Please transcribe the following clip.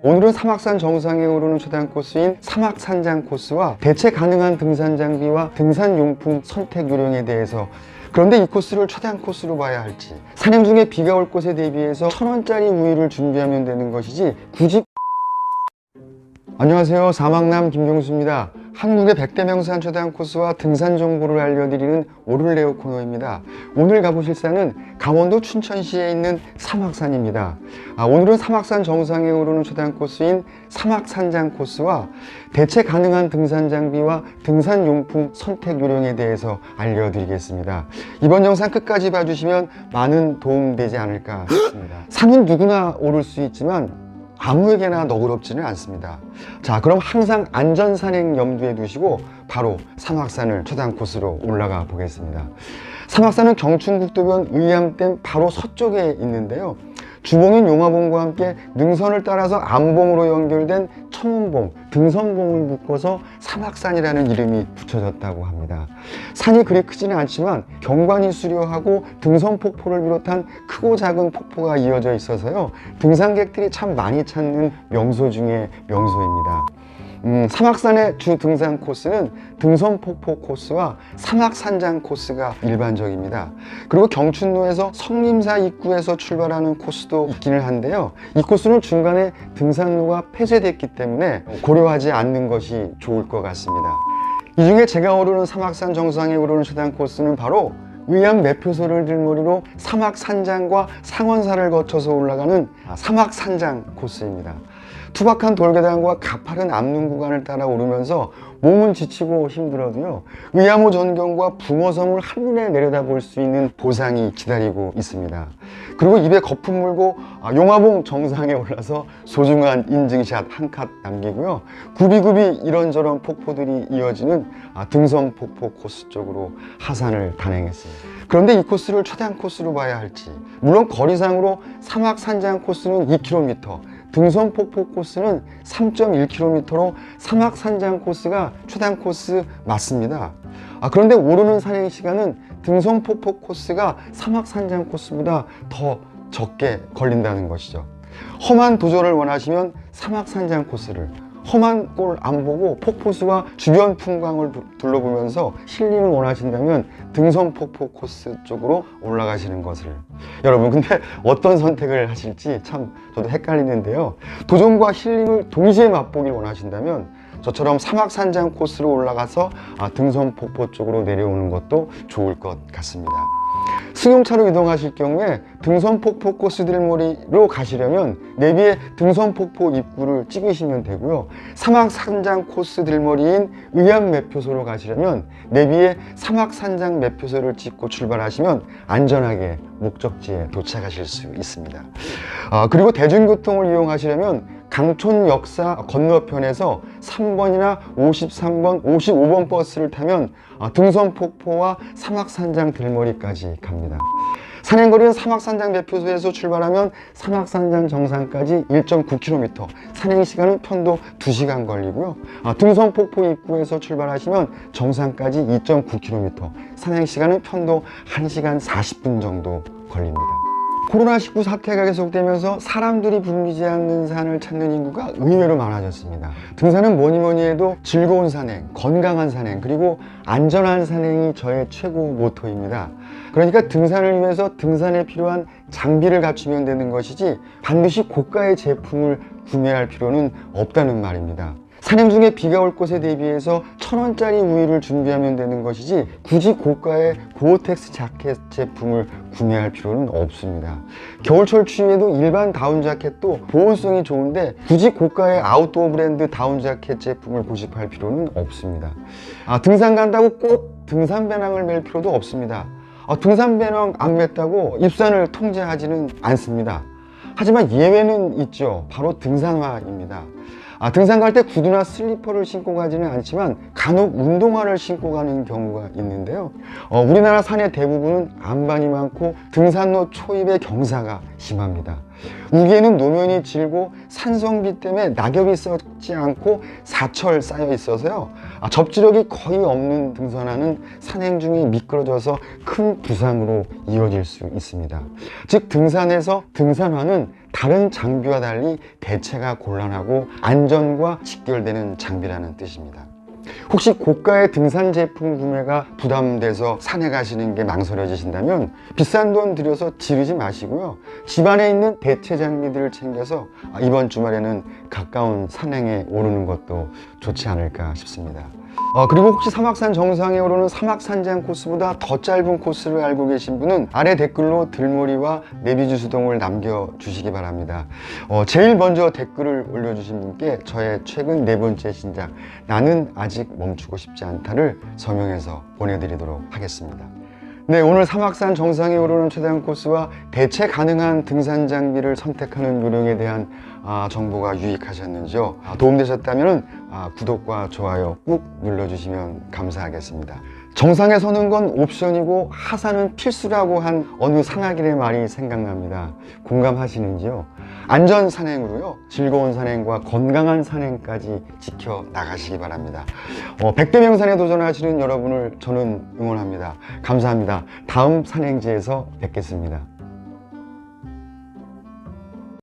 오늘은 사막산 정상에 오르는 초단 코스인 사막산장 코스와 대체 가능한 등산 장비와 등산 용품 선택 요령에 대해서 그런데 이 코스를 초단 코스로 봐야 할지 산행 중에 비가 올 곳에 대비해서 천 원짜리 우유를 준비하면 되는 것이지 굳이. 안녕하세요. 사막남 김종수입니다 한국의 100대 명산 초단 코스와 등산 정보를 알려드리는 오를레오 코너입니다. 오늘 가보실 산은 강원도 춘천시에 있는 사막산입니다. 아, 오늘은 사막산 정상에 오르는 초단 코스인 사막산장 코스와 대체 가능한 등산 장비와 등산 용품 선택 요령에 대해서 알려드리겠습니다. 이번 영상 끝까지 봐주시면 많은 도움 되지 않을까 싶습니다. 산은 누구나 오를 수 있지만 아무에게나 너그럽지는 않습니다. 자, 그럼 항상 안전 산행 염두에 두시고 바로 사막산을 초단 코스로 올라가 보겠습니다. 사막산은 경춘국도변 의암댐 바로 서쪽에 있는데요. 주봉인 용화봉과 함께 능선을 따라서 암봉으로 연결된 청운봉, 등선봉을 묶어서 사막산이라는 이름이 붙여졌다고 합니다. 산이 그리 크지는 않지만 경관이 수려하고 등선폭포를 비롯한 크고 작은 폭포가 이어져 있어서요. 등산객들이 참 많이 찾는 명소 중에 명소입니다. 음, 사막산의 주 등산 코스는 등선폭포 코스와 사막산장 코스가 일반적입니다. 그리고 경춘로에서 성림사 입구에서 출발하는 코스도 있기는 한데요. 이 코스는 중간에 등산로가 폐쇄됐기 때문에 고려하지 않는 것이 좋을 것 같습니다. 이 중에 제가 오르는 사막산 정상에 오르는 초단 코스는 바로 의암 매표소를 들머리로 사막산장과 상원사를 거쳐서 올라가는 사막산장 코스입니다. 투박한 돌계단과 가파른 암릉 구간을 따라 오르면서 몸은 지치고 힘들어도요 의암호 전경과 붕어섬을 한눈에 내려다볼 수 있는 보상이 기다리고 있습니다. 그리고 입에 거품 물고 아, 용화봉 정상에 올라서 소중한 인증샷 한 컷 남기고요. 구비구비 이런저런 폭포들이 이어지는 아, 등선 폭포 코스 쪽으로 하산을 단행했습니다. 그런데 이 코스를 초단 코스로 봐야 할지 물론 거리상으로 사막 산장 코스는 2km 등선 폭포 코스는 3.1km로 사막 산장 코스가 초단 코스 맞습니다. 아, 그런데 오르는 산행 시간은 등선 폭포 코스가 사막 산장 코스보다 더 적게 걸린다는 것이죠. 험한 도전을 원하시면 사막 산장 코스를 험한 꼴 안 보고 폭포수와 주변 풍광을 두- 둘러보면서 힐링을 원하신다면 등선 폭포 코스 쪽으로 올라가시는 것을. 여러분 근데 어떤 선택을 하실지 참 저도 헷갈리는데요. 도전과 힐링을 동시에 맛보길 원하신다면 저처럼 사막산장 코스로 올라가서 아, 등선 폭포 쪽으로 내려오는 것도 좋을 것 같습니다 승용차로 이동하실 경우에 등선폭포 코스들머리로 가시려면 내비에 등선폭포 입구를 찍으시면 되고요. 사막산장 코스 들머리인 의암매표소로 가시려면 내비에 사막산장 매표소를 찍고 출발하시면 안전하게 목적지에 도착하실 수 있습니다. 아, 그리고 대중교통을 이용하시려면 강촌 역사 건너편에서 3번이나 53번, 55번 버스를 타면 아, 등선폭포와 사막산장 들머리까지 갑니다. 산행거리는 사막산장 대표소에서 출발하면 사막산장 정상까지 1.9km, 산행시간은 편도 2시간 걸리고요. 아, 등선폭포 입구에서 출발하시면 정상까지 2.9km, 산행시간은 편도 1시간 40분 정도 걸립니다. 코로나19 사태가 계속되면서 사람들이 붐비지 않는 산을 찾는 인구가 의외로 많아졌습니다. 등산은 뭐니 뭐니 해도 즐거운 산행, 건강한 산행, 그리고 안전한 산행이 저의 최고 모토입니다. 그러니까 등산을 위해서 등산에 필요한 장비를 갖추면 되는 것이지 반드시 고가의 제품을 구매할 필요는 없다는 말입니다. 산행 중에 비가 올 곳에 대비해서 천 원짜리 우유를 준비하면 되는 것이지 굳이 고가의 고어텍스 자켓 제품을 구매할 필요는 없습니다. 겨울철 추위에도 일반 다운 자켓도 보온성이 좋은데 굳이 고가의 아웃도어 브랜드 다운 자켓 제품을 고집할 필요는 없습니다. 아, 등산 간다고 꼭 등산 배낭을 멜 필요도 없습니다. 아, 등산 배낭 안 맸다고 입산을 통제하지는 않습니다. 하지만 예외는 있죠. 바로 등산화입니다. 아, 등산 갈 때 구두나 슬리퍼를 신고 가지는 않지만 간혹 운동화를 신고 가는 경우가 있는데요. 어, 우리나라 산의 대부분은 안반이 많고 등산로 초입의 경사가 심합니다. 우기에는 노면이 질고 산성비 때문에 낙엽이 썩지 않고 사철 쌓여 있어서요. 아, 접지력이 거의 없는 등산화는 산행 중에 미끄러져서 큰 부상으로 이어질 수 있습니다. 즉 등산에서 등산화는 다른 장비와 달리 대체가 곤란하고 안전과 직결되는 장비라는 뜻입니다. 혹시 고가의 등산 제품 구매가 부담돼서 산에 가시는 게 망설여지신다면 비싼 돈 들여서 지르지 마시고요. 집안에 있는 대체 장비들을 챙겨서 아, 이번 주말에는 가까운 산행에 오르는 것도 좋지 않을까 싶습니다. 어, 그리고 혹시 사막산 정상에 오르는 사막산장 코스보다 더 짧은 코스를 알고 계신 분은 아래 댓글로 들머리와 내비주 수동을 남겨주시기 바랍니다. 어, 제일 먼저 댓글을 올려주신 분께 저의 최근 네 번째 신작 나는 아직 멈추고 싶지 않다를 서명해서 보내드리도록 하겠습니다. 네, 오늘 사막산 정상에 오르는 최대한 코스와 대체 가능한 등산 장비를 선택하는 요령에 대한 아, 정보가 유익하셨는지요? 아, 도움되셨다면 아, 구독과 좋아요 꾹 눌러주시면 감사하겠습니다. 정상에 서는 건 옵션이고 하산은 필수라고 한 어느 산악인의 말이 생각납니다. 공감하시는지요? 안전 산행으로요, 즐거운 산행과 건강한 산행까지 지켜 나가시기 바랍니다. 어, 백대 명산에 도전하시는 여러분을 저는 응원합니다. 감사합니다. 다음 산행지에서 뵙겠습니다.